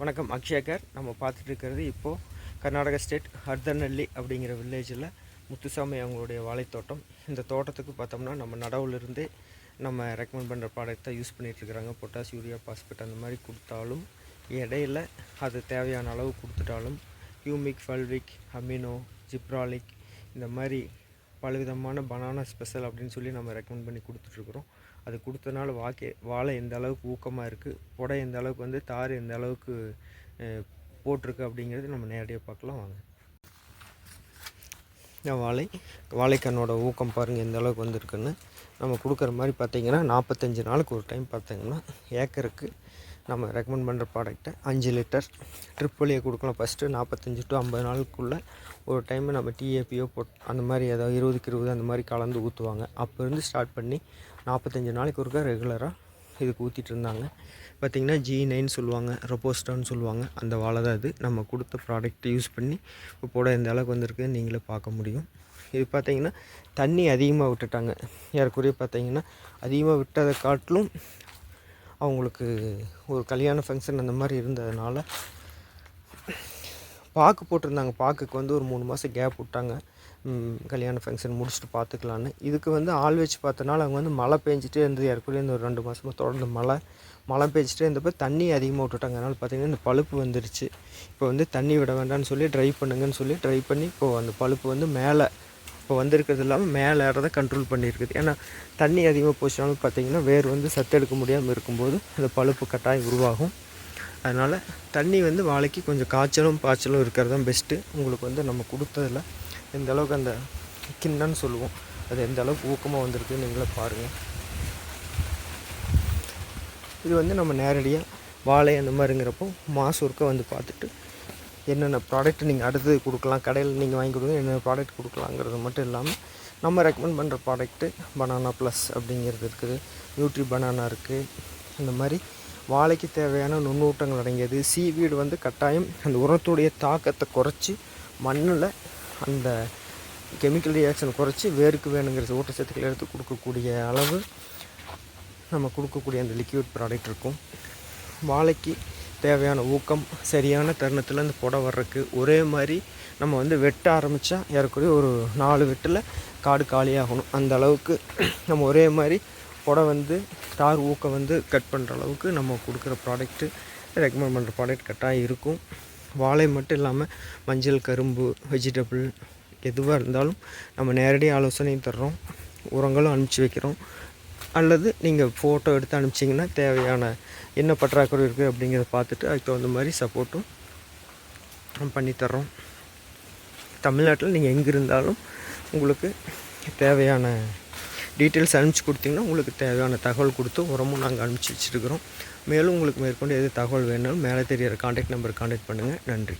வணக்கம் அக்ஷயகர் நம்ம பார்த்துட்டு இருக்கிறது இப்போது கர்நாடகா ஸ்டேட் ஹர்தநல்லி அப்படிங்கிற வில்லேஜில் முத்துசாமி அவங்களுடைய வாழைத்தோட்டம். இந்த தோட்டத்துக்கு பார்த்தோம்னா நம்ம நடவுலேருந்தே நம்ம ரெக்கமெண்ட் பண்ணுற ப்ராடக்ட் தான் யூஸ் பண்ணிகிட்ருக்குறாங்க பொட்டாஸ் யூரியா பாஸ்பேட் அந்த மாதிரி கொடுத்தாலும் இடையில அது தேவையான அளவு கொடுத்துட்டாலும் ஹியூமிக் ஃபல்விக் அமினோ ஜிப்ராலிக் இந்த மாதிரி பலவிதமான பனானா ஸ்பெஷல் அப்படின்னு சொல்லி நம்ம ரெக்கமெண்ட் பண்ணி கொடுத்துட்ருக்குறோம். அது கொடுத்தனால வாக்கே வாழை எந்த அளவுக்கு ஊக்கமாக இருக்குது புடை எந்த அளவுக்கு வந்து தார் எந்த அளவுக்கு போட்டிருக்கு அப்படிங்கிறது நம்ம நேரடியாக பார்க்கலாம் வாங்க. வாழை வாழைக்கண்ணோட ஊக்கம் பாருங்கள் எந்த அளவுக்கு வந்திருக்குன்னு. நம்ம கொடுக்குற மாதிரி பார்த்திங்கன்னா நாற்பத்தஞ்சு நாளுக்கு ஒரு டைம் பார்த்தீங்கன்னா ஏக்கருக்கு நம்ம ரெக்கமெண்ட் பண்ணுற ப்ராடக்ட்டை அஞ்சு லிட்டர் ட்ரிப் வழியை கொடுக்கலாம். ஃபஸ்ட்டு நாற்பத்தஞ்சு டு ஐம்பது நாளுக்குள்ளே ஒரு டைம் நம்ம டிஏபியோ போட் அந்த மாதிரி ஏதாவது இருபதுக்கு இருபது அந்த மாதிரி கலந்து ஊற்றுவாங்க அப்போ இருந்து ஸ்டார்ட் பண்ணி நாற்பத்தஞ்சு நாளைக்கு ஒருக்கா ரெகுலராக இதுக்கு ஊற்றிட்டு இருந்தாங்க. பார்த்திங்கன்னா ஜி நைன் சொல்லுவாங்க ரொபோஸ்டான்னு சொல்லுவாங்க. அந்த வாழை தான் இது. நம்ம கொடுத்த ப்ராடக்ட் யூஸ் பண்ணி இப்போ போட எந்த அளவுக்கு வந்திருக்குன்னு நீங்களே பார்க்க முடியும். இது பார்த்திங்கன்னா தண்ணி அதிகமாக விட்டுட்டாங்க. ஏறக்குறைய பார்த்தீங்கன்னா அதிகமாக விட்டதை காட்டிலும் அவங்களுக்கு ஒரு கல்யாண ஃபங்க்ஷன் அந்த மாதிரி இருந்ததுனால பாக்கு போட்டிருந்தாங்க. பாக்குக்கு வந்து ஒரு மூணு மாதம் கேப் விட்டாங்க. கல்யாண ஃபங்க்ஷன் முடிச்சுட்டு பார்த்துக்கலான்னு இதுக்கு வந்து ஆள் வச்சு பார்த்தனால அவங்க வந்து மழை பெஞ்சிட்டே இருந்தது. ஏற்கனவே இந்த ஒரு ரெண்டு மாதமாக தொடர்ந்து மழை மழை பெஞ்சிட்டே இருந்தப்போ தண்ணி அதிகமாக விட்டுட்டாங்க. அதனால் பார்த்திங்கன்னா இந்த பழுப்பு வந்துருச்சு. இப்போ வந்து தண்ணி விட வேண்டாம்னு சொல்லி ட்ரை பண்ணுங்கன்னு சொல்லி ட்ரை பண்ணி இப்போது அந்த பழுப்பு வந்து மேலே இப்போ வந்திருக்கிறது இல்லாமல் மேலே ஏறதை கண்ட்ரோல் பண்ணியிருக்குது. ஏன்னா தண்ணி அதிகமாக போச்சுனாலும் பார்த்திங்கன்னா வேர் வந்து சத்தெடுக்க முடியாமல் இருக்கும்போது அந்த பழுப்பு கட்டாயம் உருவாகும். அதனால் தண்ணி வந்து வாழைக்கு கொஞ்சம் காய்ச்சலும் பாய்ச்சலும் இருக்கிறது தான் பெஸ்ட்டு உங்களுக்கு வந்து நம்ம கொடுத்ததில் எந்த அளவுக்கு அந்த கிண்ணன்னு சொல்லுவோம். அது எந்த அளவுக்கு ஊக்கமாக வந்திருக்குன்னு நீங்களே பாருங்கள் இது வந்து நம்ம நேரடியாக வாழை அந்த மாதிரிங்கிறப்போ மாதம் ஒருக்க வந்து பார்த்துட்டு என்னென்ன ப்ராடக்ட் நீங்கள் அடுத்தது கொடுக்கலாம் கடையில் நீங்கள் வாங்கி கொடுங்க என்னென்ன ப்ராடக்ட் கொடுக்கலாங்கிறது மட்டும் இல்லாமல் நம்ம ரெக்கமெண்ட் பண்ணுற ப்ராடக்ட்டு பனானா ப்ளஸ் அப்படிங்கிறது இருக்குது நியூட்ரி பனானா இருக்குது இந்த மாதிரி வாழைக்கு தேவையான நுண்ணூட்டங்கள் அடங்கியது சீவீடு வந்து கட்டாயம் அந்த உரத்துடைய தாக்கத்தை குறைச்சி மண்ணில் அந்த கெமிக்கல் ரியாக்ஷன் குறைச்சி வேருக்கு வேணுங்கிற ஊட்டச்சத்துக்களை எடுத்து கொடுக்கக்கூடிய அளவு நம்ம கொடுக்கக்கூடிய அந்த லிக்யூட் ப்ராடக்ட் இருக்கும். வாழைக்கு தேவையான ஊக்கம் சரியான தருணத்தில் அந்த புடை வர்றதுக்கு ஒரே மாதிரி நம்ம வந்து வெட்ட ஆரம்பித்தா ஏறக்குறைய ஒரு நாலு வெட்டில் காடு காலியாகணும். அந்த அளவுக்கு நம்ம ஒரே மாதிரி புடை வந்து தார் ஊக்கம் வந்து கட் பண்ணுற அளவுக்கு நம்ம கொடுக்குற ப்ராடக்ட்டு ரெக்கமெண்ட் பண்ணுற ப்ராடக்ட் கட்டாக இருக்கும். வாழை மட்டும் இல்லாமல் மஞ்சள் கரும்பு வெஜிடபிள் எதுவாக இருந்தாலும் நம்ம நேரடி ஆலோசனையும் தர்றோம். உரங்களும் அனுப்பிச்சி வைக்கிறோம். அல்லது நீங்கள் ஃபோட்டோ எடுத்து அனுப்பிச்சிங்கன்னா தேவையான என்ன பற்றாக்குறை இருக்குது அப்படிங்கிறத பார்த்துட்டு அதுக்கு தகுந்த மாதிரி சப்போர்ட்டும் பண்ணித்தர்றோம் தமிழ்நாட்டில் நீங்கள் எங்கே இருந்தாலும் உங்களுக்கு தேவையான டீட்டெயில்ஸ் அனுப்பிச்சி கொடுத்தீங்கன்னா உங்களுக்கு தேவையான தகவல் கொடுத்து உரமும் நாங்கள் அனுப்பிச்சி வச்சுருக்கிறோம். மேலும் உங்களுக்கு மேற்கொண்டு எது தகவல் வேணாலும் மேலே தெரியிற காண்டாக்ட் நம்பர் காண்டாக்ட் பண்ணுங்கள் நன்றி.